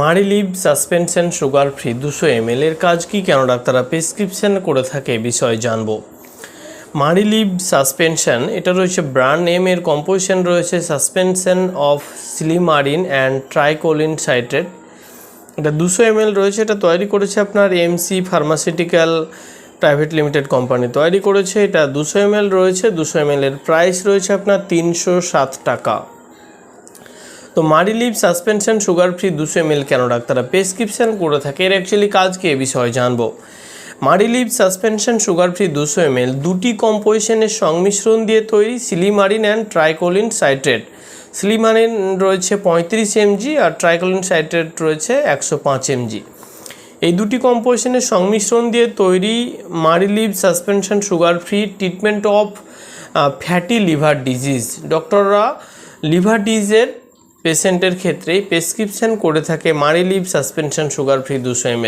Mariliv suspension, sugar free, দুশো M এর কাজ কি? কেন ডাক্তাররা প্রেসক্রিপশন করে থাকে বিষয়ে জানব। মারিলিভ সাসপেনশন, এটা রয়েছে ব্র্যান্ড নেম, এর কম্পোজিশন রয়েছে suspension of silymarin and tricholine citrate এটা দুশো এম রয়েছে, এটা তৈরি করেছে আপনার MC pharmaceutical private limited company তৈরি করেছে। এটা দুশো এম রয়েছে, দুশো এম এর প্রাইস রয়েছে আপনার তিনশো সাত টাকা। তো মারিলিভ সাসপেনশন সুগার ফ্রি দুশো এম কেন ডাক্তাররা প্রেসক্রিপশন করে থাকে? এর অ্যাকচুয়ালি কাজ কি এ বিষয়ে জানব। মারিলিভ সাসপেনশন সুগার ফ্রি দুশো এম দুটি কম্পোজিশনের সংমিশ্রণ দিয়ে তৈরি silymarin and tricholine citrate. Silymarin রয়েছে পঁয়ত্রিশ এমজি আর ট্রাইকোলিন সাইট্রেট রয়েছে একশো পাঁচ এমজি। এই দুটি কম্পোজিশনের সংমিশ্রণ দিয়ে তৈরি Mariliv suspension sugar free treatment of fatty liver disease. ডক্টররা liver ডিজিজের পেশেন্টের ক্ষেত্রেই প্রেসক্রিপশন করে থাকে মারিলিভ সাসপেনশন, সুগার ফ্রি দুশো এম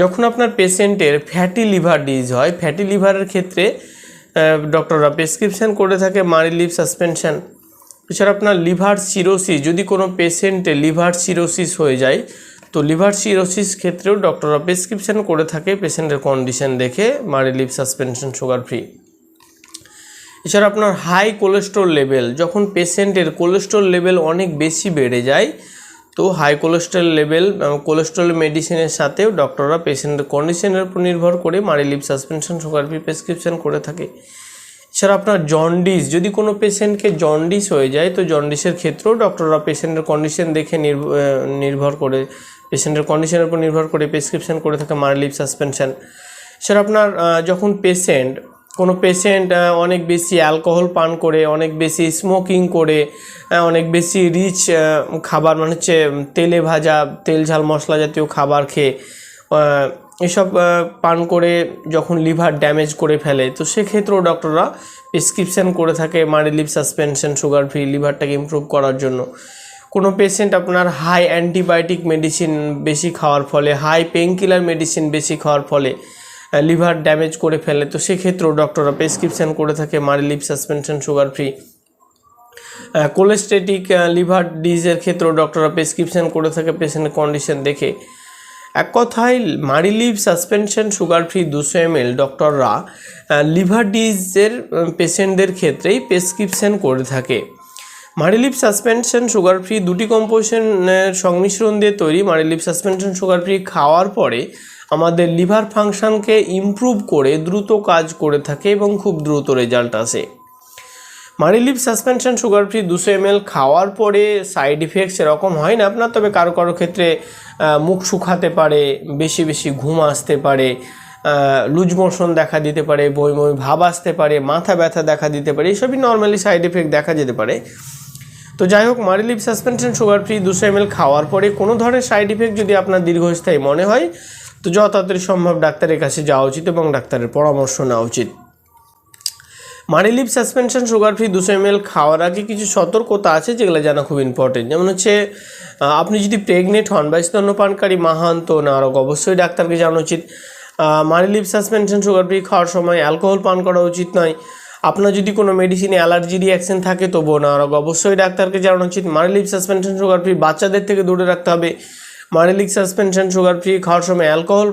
যখন আপনার পেশেন্টের ফ্যাটি লিভার ডিজ হয়, ফ্যাটি লিভারের ক্ষেত্রে ডক্টররা প্রেসক্রিপশন করে থাকে মারিলিভ সাসপেনশন। এছাড়া আপনার লিভার সিরোসিস, যদি কোনো পেশেন্টে লিভার সিরোসিস হয়ে যায়, তো লিভার সিরোসিস ক্ষেত্রেও ডক্টররা প্রেসক্রিপশন করে থাকে পেশেন্টের কন্ডিশন দেখে মারিলিভ সাসপেনশন, সুগার ফ্রি। এছাড়া আপনার হাই কোলেস্ট্রল লেভেল যখন পেশেন্টের কোলেস্ট্রল লেভেল অনেক বেশি বেড়ে যায়, তো হাই কোলেস্ট্রল লেভেল কোলেস্ট্রল মেডিসিনের সাথেও ডক্টররা পেশেন্টের কন্ডিশনের উপর নির্ভর করে Mariliv suspension sugar free prescription করে থাকে। এছাড়া আপনার জন্ডিস যদি কোনো পেশেন্টকে জন্ডিস হয়ে যায়, তো জন্ডিসের ক্ষেত্রেও ডক্টররা পেশেন্টের কন্ডিশন দেখে নির্ভ- নির্ভর করে পেশেন্টের কন্ডিশনের উপর নির্ভর করে প্রেসক্রিপশন করে থাকে মারিলিভ সাসপেনশন এছাড়া আপনার যখন পেশেন্ট কোনো পেশেন্ট অনেক বেশি অ্যালকোহল পান করে, অনেক বেশি স্মোকিং করে অনেক বেশি রিচ খাবার মানে হচ্ছে তেলে ভাজা, তেল ঝাল মশলা জাতীয় খাবার খেয়ে এসব পান করে যখন লিভার ড্যামেজ করে ফেলে। তো সেক্ষেত্রেও ডক্টররা প্রেসক্রিপশন করে থাকে মারিলিভ সাসপেনশন সুগার ফ্রি লিভারটাকে ইমপ্রুভ করার জন্য। কোনো পেশেন্ট আপনার হাই অ্যান্টিবায়োটিক মেডিসিন বেশি খাওয়ার ফলে হাই পেন কিলার মেডিসিন বেশি খাওয়ার ফলে লিভার ড্যামেজ করে ফেলে। তো সেক্ষেত্রেও ডক্টররা প্রেসক্রিপশন করে থাকে Mariliv suspension sugar free cholestatic liver ডিজের ক্ষেত্রেও ডক্টররা প্রেসক্রিপশন করে থাকে পেশেন্টের কন্ডিশন দেখে। এক কথায় মারিলিভ সাসপেনশন সুগার ফ্রি দুশো এম এল ডক্টররা লিভার ডিজের পেশেন্টদের ক্ষেত্রেই প্রেসক্রিপশন করে থাকে। মারিলিভ সাসপেনশন সুগার ফ্রি দুটি কম্পোজিশনের সংমিশ্রণ দিয়ে তৈরি মারিলিভ সাসপেনশন সুগার ফ্রি খাওয়ার পরে আমাদের লিভার ফাংশনকে ইমপ্রুভ করে দ্রুত কাজ করে থাকে এবং খুব দ্রুত রেজাল্ট আসে। মারিলিভ সাসপেনশন সুগার ফ্রি দুশো এম খাওয়ার পরে সাইড ইফেক্টস এরকম হয় না আপনার, তবে কারও কারও ক্ষেত্রে মুখ শুকাতে পারে, বেশি বেশি ঘুম আসতে পারে লুজ মোশন দেখা দিতে পারে বই বই ভাব আসতে পারে, মাথা ব্যথা দেখা দিতে পারে এইসবই নর্মালি সাইড এফেক্ট দেখা যেতে পারে। তো যাই হোক, মারিলিভ সাসপেনশন সুগার ফ্রি দুশো এম খাওয়ার পরে কোনো ধরনের সাইড ইফেক্ট যদি আপনার দীর্ঘস্থায়ী মনে হয় তো যত তাড়াতাড়ি সম্ভব ডাক্তারের কাছে যাওয়া উচিত এবং ডাক্তারের পরামর্শ নেওয়া উচিত। মারিলিভ সাসপেনশন সুগার ফ্রি দুশো এম এল খাওয়ার আগে কিছু সতর্কতা আছে যেগুলো জানা খুব ইম্পর্টেন্ট যেমন হচ্ছে আপনি যদি প্রেগনেন্ট হন বা স্তন্যপানকারী মা হন তো নারক অবশ্যই ডাক্তারকে জানা উচিত। মারিলিভ সাসপেনশন সুগার ফ্রি খাওয়ার সময় অ্যালকোহল পান করা উচিত নয়। আপনার যদি কোনো মেডিসিনে অ্যালার্জি রিয়াকশন থাকে, তবুও নারক অবশ্যই ডাক্তারকে জানানো উচিত। মারিলিভ সাসপেনশন সুগার ফ্রি বাচ্চাদের থেকে দূরে রাখতে হবে। মারিলিক সাসপেনশন সুগার ফ্রি খাওয়ার সময় অ্যালকোহল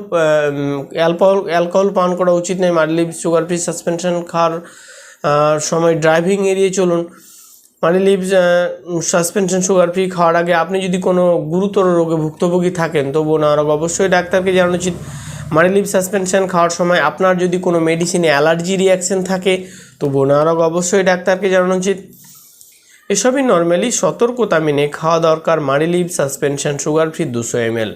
অ্যালকোহল অ্যালকোহল পান করা উচিত নয়। মারিলিভ সুগার ফ্রি সাসপেনশন, খাওয়ার সময় ড্রাইভিং এড়িয়ে চলুন। মানে লিভ সাসপেনশন সুগার ফ্রি খাওয়ার আগে আপনি যদি কোনো গুরুতর রোগে ভুক্তভোগী থাকেন, তবুও নারক অবশ্যই ডাক্তারকে জানানো উচিত। মানে লিভ সাসপেনশন খাওয়ার সময় আপনার যদি কোনো মেডিসিনে অ্যালার্জি রিয়াকশন থাকে, তবুও নারক অবশ্যই ডাক্তারকে জানানো উচিত। এসবই নর্মালি সতর্কতা মেনে খাওয়া দরকার মারিলিভ সাসপেনশন সুগার ফ্রি দুশো M L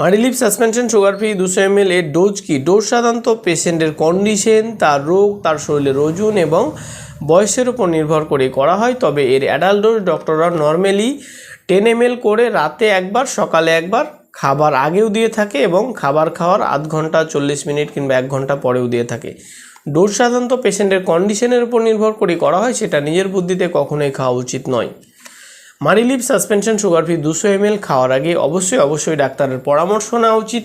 Mariliv suspension sugar free দুশো এম এর ডোজ কি? ডোজ সাধারণত পেশেন্টের কন্ডিশন তার রোগ, তার শরীরের ওজন এবং বয়সের উপর নির্ভর করে করা হয়। তবে এর অ্যাডাল্ট ডোজ ডক্টররা নর্মালি টেন এম করে রাতে একবার, সকালে একবার, খাবার আগেও দিয়ে থাকে এবং খাবার খাওয়ার আধ ঘণ্টা, চল্লিশ মিনিট কিংবা এক ঘণ্টা পরেও দিয়ে থাকে। ডোজ সাধারণত পেশেন্টের কন্ডিশনের উপর নির্ভর করে করা হয়, সেটা নিজের বুদ্ধিতে কখনোই খাওয়া উচিত নয়। মারিলিভ সাসপেনশন সুগার ফ্রি দুশো এম খাওয়ার আগে অবশ্যই অবশ্যই ডাক্তারের পরামর্শ নেওয়া উচিত।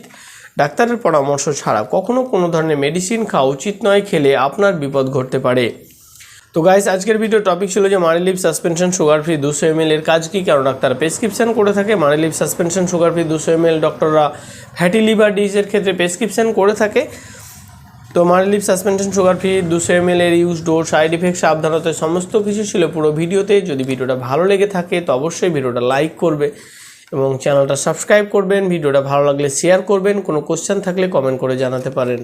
ডাক্তারের পরামর্শ ছাড়া কখনো কোনো ধরনের মেডিসিন খাওয়া উচিত নয়, খেলে আপনার বিপদ ঘটতে পারে। তো গাইস আজকের ভিডিও টপিক ছিল যে মারিলিপ সাসপেনশন সুগার ফ্রি দুশো এম এর কাজ কী, কারণ ডাক্তার প্রেসক্রিপশন করে থাকে। মারিলিপ সাসপেনশন সুগার ফ্রি দুশো এম এল ডক্টররা ফ্যাটি লিভার ডিজের ক্ষেত্রে প্রেসক্রিপশন করে থাকে। তো মারিলিপ সাসপেনশন সুগার ফ্রি দুশো এম এর ইউজ ডোর সাইড ইফেক্ট সাবধানতা, সমস্ত কিছু ছিল পুরো ভিডিওতে। যদি ভিডিওটা ভালো লেগে থাকে, তো অবশ্যই ভিডিওটা লাইক করবে এবং চ্যানেলটা সাবস্ক্রাইব করবেন। ভিডিওটা ভালো লাগলে শেয়ার করবেন। কোনো কোশ্চেন থাকলে কমেন্ট করে জানাতে পারেন।